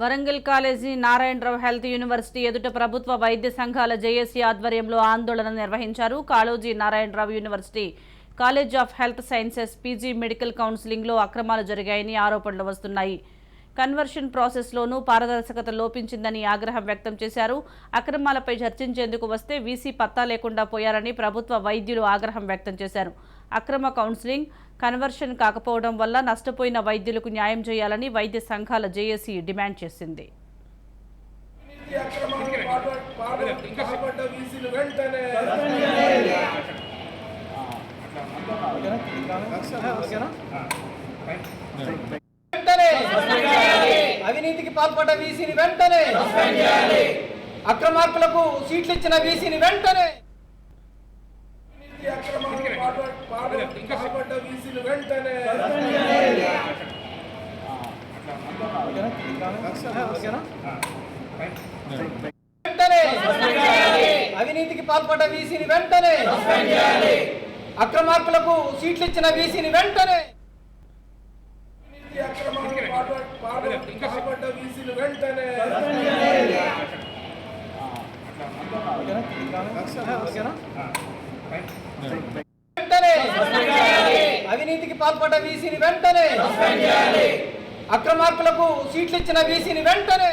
Warangal college Narayanarao health university ఎదుట ప్రభుత్వ వైద్య సంఘాల జేఏసీ ఆధ్వర్యంలో ఆందోళన నిర్వహించారు Kaloji Narayanarao university. College of health sciences PG medical కౌన్సిలింగ్లో అక్రమాలు జరిగాయని ఆరోపణలు వస్తున్నాయి. కన్వర్షన్ ప్రాసెస్లోనూ పారదర్శకత లోపించిందని ఆగ్రహం వ్యక్తం చేశారు. అక్రమాలపై చర్చించేందుకు వస్తే వీసీ పత్తా లేకుండా పోయారని ప్రభుత్వ వైద్యులు ఆగ్రహం వ్యక్తం చేశారు. అక్రమ కౌన్సిలింగ్ కన్వర్షన్ కాకపోవడం వల్ల నష్టపోయిన వైద్యులకు న్యాయం చేయాలని వైద్య సంఘాల జేఏసీ డిమాండ్ చేసింది. అవినీతికి పాల్పడ్డ వీసీని వెంటనే అక్రమార్కులకు సీట్లు ఇచ్చిన వీసీని వెంటనే వీసీలు వెంటనే. అవినీతికి పాల్పడ్డ వీసీని వెంటనే. అక్రమార్కులకు సీట్లు ఇచ్చిన వీసీని వెంటనే. వెంటనే. పాల్పడ్డ వీసీని వెంటనే. అక్రమార్కులకు సీట్లు ఇచ్చిన వీసీని వెంటనే.